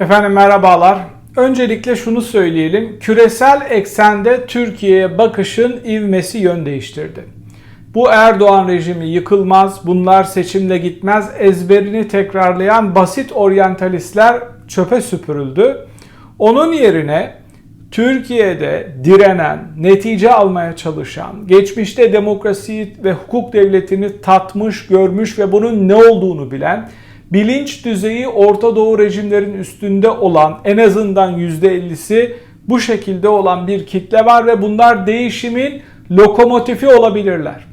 Efendim merhabalar. Öncelikle şunu söyleyelim. Küresel eksende Türkiye'ye bakışın ivmesi yön değiştirdi. Bu Erdoğan rejimi yıkılmaz, bunlar seçimle gitmez ezberini tekrarlayan basit oryantalistler çöpe süpürüldü. Onun yerine Türkiye'de direnen, netice almaya çalışan, geçmişte demokrasiyi ve hukuk devletini tatmış, görmüş ve bunun ne olduğunu bilen, bilinç düzeyi Orta Doğu rejimlerin üstünde olan en azından %50'si bu şekilde olan bir kitle var ve bunlar değişimin lokomotifi olabilirler.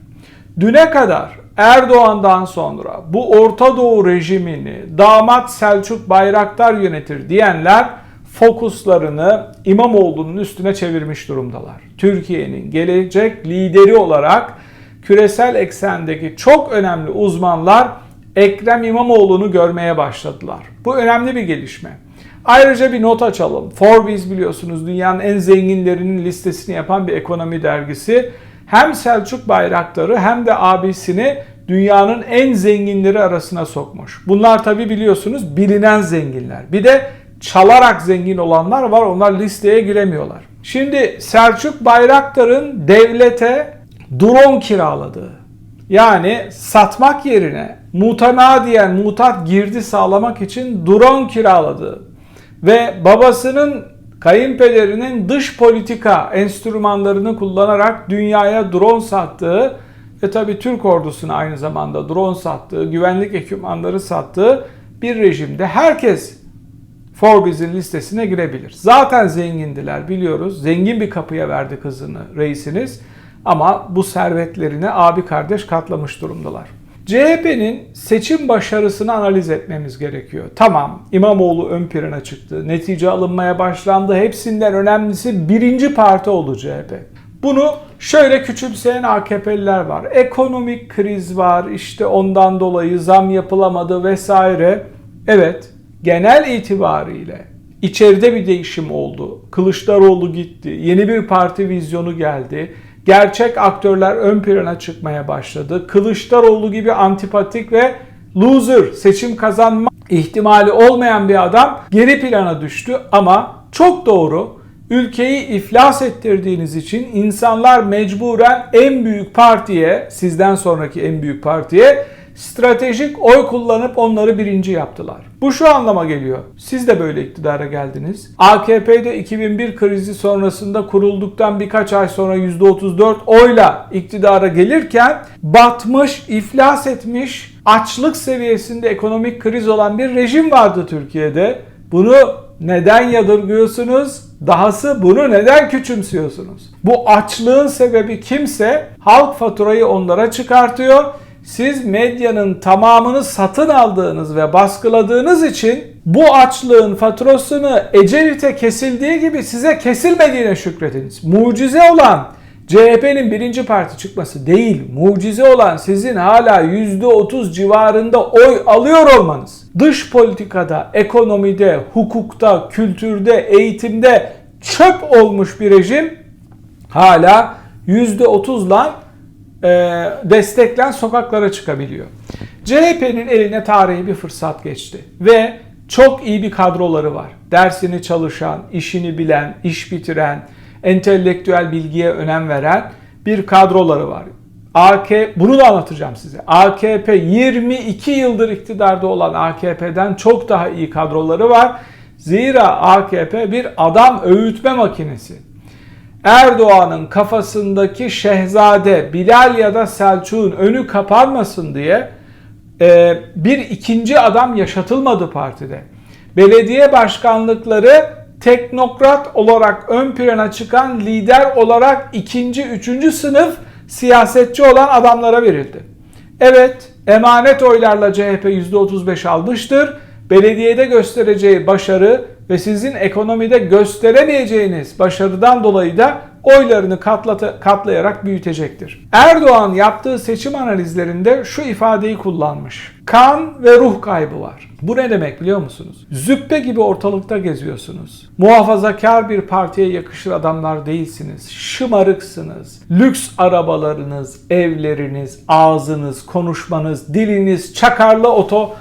Düne kadar Erdoğan'dan sonra bu Orta Doğu rejimini damat Selçuk Bayraktar yönetir diyenler fokuslarını İmamoğlu'nun üstüne çevirmiş durumdalar. Türkiye'nin gelecek lideri olarak küresel eksendeki çok önemli uzmanlar Ekrem İmamoğlu'nu görmeye başladılar. Bu önemli bir gelişme. Ayrıca bir not açalım. Forbes biliyorsunuz dünyanın en zenginlerinin listesini yapan bir ekonomi dergisi. Hem Selçuk Bayraktar'ı hem de abisini dünyanın en zenginleri arasına sokmuş. Bunlar tabi biliyorsunuz bilinen zenginler. Bir de çalarak zengin olanlar var. Onlar listeye giremiyorlar. Şimdi Selçuk Bayraktar'ın devlete drone kiraladığı yani satmak yerine mutanadiyen mutat girdi sağlamak için drone kiraladığı ve babasının kayınpederinin dış politika enstrümanlarını kullanarak dünyaya drone sattığı ve tabi Türk ordusuna aynı zamanda drone sattığı, güvenlik ekipmanları sattığı bir rejimde herkes Forbes'in listesine girebilir. Zaten zengindiler biliyoruz. Zengin bir kapıya verdi kızını reisiniz. Ama bu servetlerine abi kardeş katlamış durumdalar. CHP'nin seçim başarısını analiz etmemiz gerekiyor. Tamam İmamoğlu ön plana çıktı. Netice alınmaya başlandı. Hepsinden önemlisi birinci parti oldu CHP. Bunu şöyle küçümseyen AKP'liler var. Ekonomik kriz var işte ondan dolayı zam yapılamadı vesaire. Evet genel itibariyle içeride bir değişim oldu. Kılıçdaroğlu gitti. Yeni bir parti vizyonu geldi. Gerçek aktörler ön plana çıkmaya başladı. Kılıçdaroğlu gibi antipatik ve loser seçim kazanma ihtimali olmayan bir adam geri plana düştü ama çok doğru ülkeyi iflas ettirdiğiniz için insanlar mecburen en büyük partiye, sizden sonraki en büyük partiye stratejik oy kullanıp onları birinci yaptılar. Bu şu anlama geliyor. Siz de böyle iktidara geldiniz. AKP'de 2001 krizi sonrasında kurulduktan birkaç ay sonra %34 oyla iktidara gelirken batmış, iflas etmiş, açlık seviyesinde ekonomik kriz olan bir rejim vardı Türkiye'de. Bunu neden yadırgıyorsunuz? Dahası bunu neden küçümsüyorsunuz? Bu açlığın sebebi kimse halk faturayı onlara çıkartıyor siz medyanın tamamını satın aldığınız ve baskıladığınız için bu açlığın faturasını Ecevit'e kesildiği gibi size kesilmediğine şükrediniz. Mucize olan CHP'nin birinci parti çıkması değil, mucize olan sizin hala %30 civarında oy alıyor olmanız. Dış politikada, ekonomide, hukukta, kültürde, eğitimde çöp olmuş bir rejim hala %30'la e, desteklen sokaklara çıkabiliyor. CHP'nin eline tarihi bir fırsat geçti ve çok iyi bir kadroları var. Dersini çalışan, işini bilen, iş bitiren, entelektüel bilgiye önem veren bir kadroları var. AK bunu da anlatacağım size. AKP 22 yıldır iktidarda olan AKP'den çok daha iyi kadroları var. Zira AKP bir adam öğütme makinesi. Erdoğan'ın kafasındaki şehzade Bilal ya da Selçuk'un önü kapanmasın diye e, bir ikinci adam yaşatılmadı partide. Belediye başkanlıkları teknokrat olarak ön plana çıkan lider olarak ikinci, üçüncü sınıf siyasetçi olan adamlara verildi. Evet, emanet oylarla CHP %35 almıştır. Belediyede göstereceği başarı ve sizin ekonomide gösteremeyeceğiniz başarıdan dolayı da oylarını katlatı, katlayarak büyütecektir. Erdoğan yaptığı seçim analizlerinde şu ifadeyi kullanmış. Kan ve ruh kaybı var. Bu ne demek biliyor musunuz? Züppe gibi ortalıkta geziyorsunuz. Muhafazakar bir partiye yakışır adamlar değilsiniz. Şımarıksınız. Lüks arabalarınız, evleriniz, ağzınız, konuşmanız, diliniz, çakarlı oto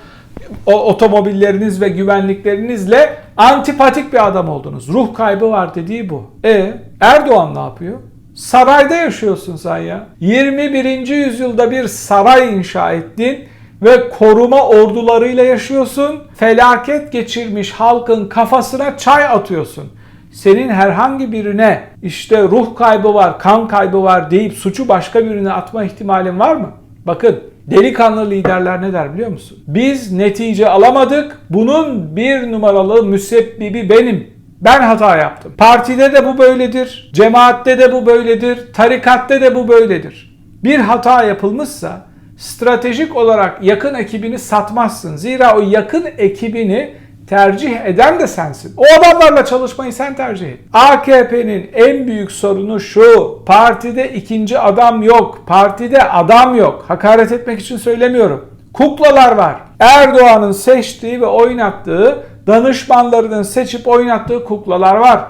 o otomobilleriniz ve güvenliklerinizle antipatik bir adam oldunuz. Ruh kaybı var dediği bu. E Erdoğan ne yapıyor? Sarayda yaşıyorsun sen ya. 21. yüzyılda bir saray inşa ettin ve koruma ordularıyla yaşıyorsun. Felaket geçirmiş halkın kafasına çay atıyorsun. Senin herhangi birine işte ruh kaybı var, kan kaybı var deyip suçu başka birine atma ihtimalin var mı? Bakın delikanlı liderler ne der biliyor musun? Biz netice alamadık. Bunun bir numaralı müsebbibi benim. Ben hata yaptım. Partide de bu böyledir. Cemaatte de bu böyledir. Tarikatte de bu böyledir. Bir hata yapılmışsa stratejik olarak yakın ekibini satmazsın. Zira o yakın ekibini tercih eden de sensin. O adamlarla çalışmayı sen tercih et. AKP'nin en büyük sorunu şu. Partide ikinci adam yok. Partide adam yok. Hakaret etmek için söylemiyorum. Kuklalar var. Erdoğan'ın seçtiği ve oynattığı danışmanlarının seçip oynattığı kuklalar var.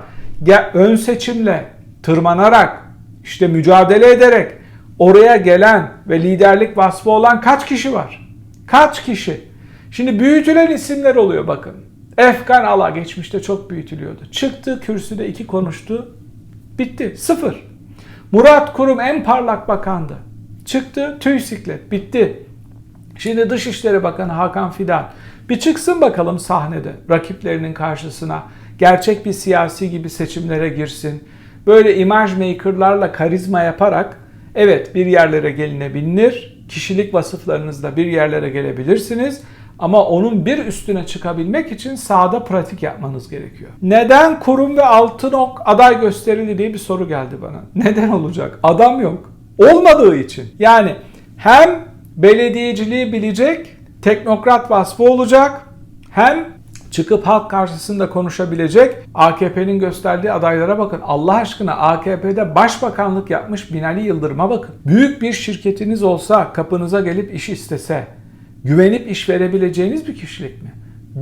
Ön seçimle, tırmanarak, işte mücadele ederek oraya gelen ve liderlik vasfı olan kaç kişi var? Kaç kişi? Şimdi büyütülen isimler oluyor bakın. Efkan Ala geçmişte çok büyütülüyordu. Çıktı kürsüde iki konuştu. Bitti. Sıfır. Murat Kurum en parlak bakandı. Çıktı tüy siklet. Bitti. Şimdi Dışişleri Bakanı Hakan Fidan bir çıksın bakalım sahnede rakiplerinin karşısına. Gerçek bir siyasi gibi seçimlere girsin. Böyle imaj makerlarla karizma yaparak evet bir yerlere gelinebilir. Kişilik vasıflarınızla bir yerlere gelebilirsiniz. Ama onun bir üstüne çıkabilmek için sahada pratik yapmanız gerekiyor. Neden Kurum ve Altınok aday gösterildi diye bir soru geldi bana. Neden olacak? Adam yok. Olmadığı için. Yani hem belediyeciliği bilecek, teknokrat vasfı olacak, hem çıkıp halk karşısında konuşabilecek AKP'nin gösterdiği adaylara bakın. Allah aşkına AKP'de başbakanlık yapmış Binali Yıldırım'a bakın. Büyük bir şirketiniz olsa kapınıza gelip iş istese güvenip iş verebileceğiniz bir kişilik mi?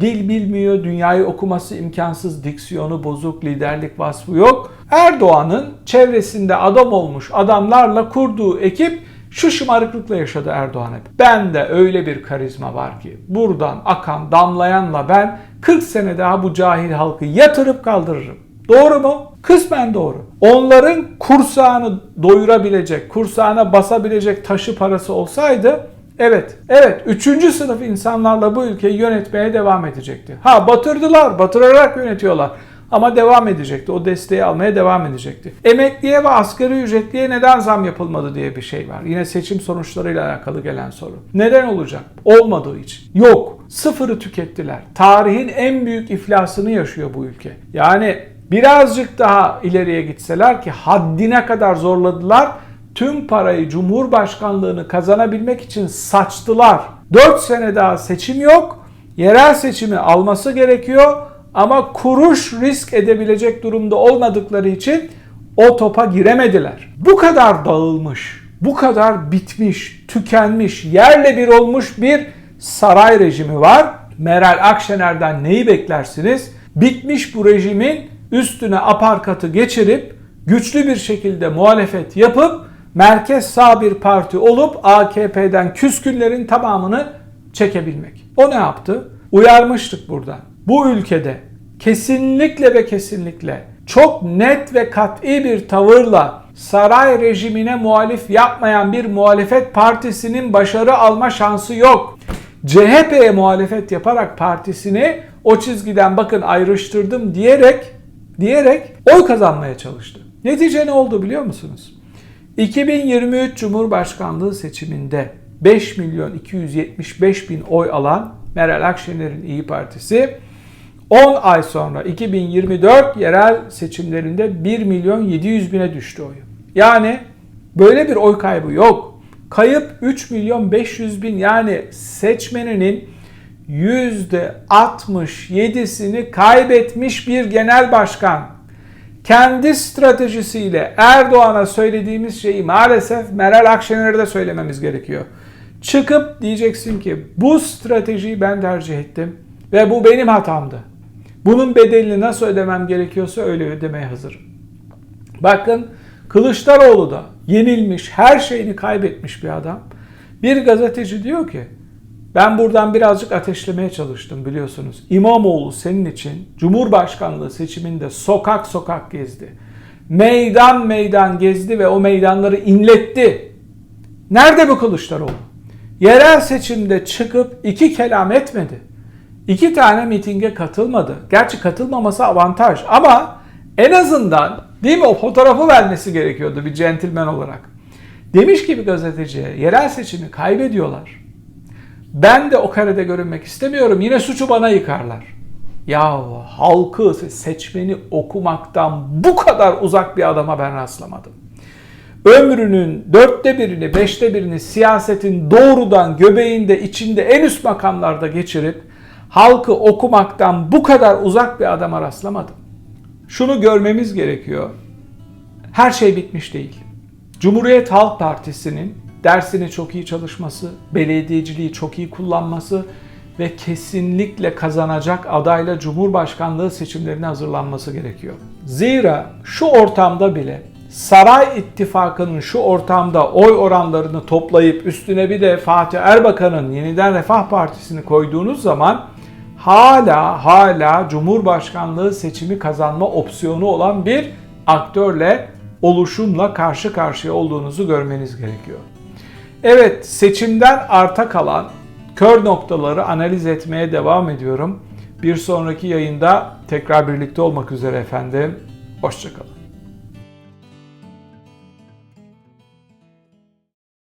Dil bilmiyor, dünyayı okuması imkansız, diksiyonu bozuk, liderlik vasfı yok. Erdoğan'ın çevresinde adam olmuş adamlarla kurduğu ekip şu şımarıklıkla yaşadı Erdoğan hep. Ben de öyle bir karizma var ki buradan akan damlayanla ben 40 sene daha bu cahil halkı yatırıp kaldırırım. Doğru mu? Kısmen doğru. Onların kursağını doyurabilecek, kursağına basabilecek taşı parası olsaydı Evet, evet. Üçüncü sınıf insanlarla bu ülkeyi yönetmeye devam edecekti. Ha batırdılar, batırarak yönetiyorlar. Ama devam edecekti. O desteği almaya devam edecekti. Emekliye ve asgari ücretliye neden zam yapılmadı diye bir şey var. Yine seçim sonuçlarıyla alakalı gelen soru. Neden olacak? Olmadığı için. Yok. Sıfırı tükettiler. Tarihin en büyük iflasını yaşıyor bu ülke. Yani birazcık daha ileriye gitseler ki haddine kadar zorladılar tüm parayı Cumhurbaşkanlığını kazanabilmek için saçtılar. 4 sene daha seçim yok. Yerel seçimi alması gerekiyor ama kuruş risk edebilecek durumda olmadıkları için o topa giremediler. Bu kadar dağılmış, bu kadar bitmiş, tükenmiş, yerle bir olmuş bir saray rejimi var. Meral Akşener'den neyi beklersiniz? Bitmiş bu rejimin üstüne aparkatı geçirip güçlü bir şekilde muhalefet yapıp merkez sağ bir parti olup AKP'den küskünlerin tamamını çekebilmek. O ne yaptı? Uyarmıştık burada. Bu ülkede kesinlikle ve kesinlikle çok net ve kat'i bir tavırla saray rejimine muhalif yapmayan bir muhalefet partisinin başarı alma şansı yok. CHP'ye muhalefet yaparak partisini o çizgiden bakın ayrıştırdım diyerek diyerek oy kazanmaya çalıştı. Netice ne oldu biliyor musunuz? 2023 Cumhurbaşkanlığı seçiminde 5 milyon 275 bin oy alan Meral Akşener'in İyi Partisi 10 ay sonra 2024 yerel seçimlerinde 1 milyon 700 bine düştü oyu. Yani böyle bir oy kaybı yok. Kayıp 3 milyon 500 bin yani seçmeninin %67'sini kaybetmiş bir genel başkan kendi stratejisiyle Erdoğan'a söylediğimiz şeyi maalesef Meral Akşener'e de söylememiz gerekiyor. Çıkıp diyeceksin ki bu stratejiyi ben tercih ettim ve bu benim hatamdı. Bunun bedelini nasıl ödemem gerekiyorsa öyle ödemeye hazırım. Bakın Kılıçdaroğlu da yenilmiş, her şeyini kaybetmiş bir adam. Bir gazeteci diyor ki Ben buradan birazcık ateşlemeye çalıştım biliyorsunuz. İmamoğlu senin için Cumhurbaşkanlığı seçiminde sokak sokak gezdi. Meydan meydan gezdi ve o meydanları inletti. Nerede bu Kılıçdaroğlu? Yerel seçimde çıkıp iki kelam etmedi. İki tane mitinge katılmadı. Gerçi katılmaması avantaj ama en azından değil mi o fotoğrafı vermesi gerekiyordu bir centilmen olarak. Demiş ki bir gazeteciye yerel seçimi kaybediyorlar. Ben de o karede görünmek istemiyorum. Yine suçu bana yıkarlar. Ya halkı, seçmeni okumaktan bu kadar uzak bir adama ben rastlamadım. Ömrünün dörtte birini, beşte birini siyasetin doğrudan göbeğinde, içinde en üst makamlarda geçirip halkı okumaktan bu kadar uzak bir adama rastlamadım. Şunu görmemiz gerekiyor. Her şey bitmiş değil. Cumhuriyet Halk Partisi'nin dersini çok iyi çalışması, belediyeciliği çok iyi kullanması ve kesinlikle kazanacak adayla Cumhurbaşkanlığı seçimlerine hazırlanması gerekiyor. Zira şu ortamda bile Saray İttifakı'nın şu ortamda oy oranlarını toplayıp üstüne bir de Fatih Erbakan'ın yeniden Refah Partisi'ni koyduğunuz zaman hala hala Cumhurbaşkanlığı seçimi kazanma opsiyonu olan bir aktörle oluşumla karşı karşıya olduğunuzu görmeniz gerekiyor. Evet, seçimden arta kalan kör noktaları analiz etmeye devam ediyorum. Bir sonraki yayında tekrar birlikte olmak üzere efendim. Hoşçakalın.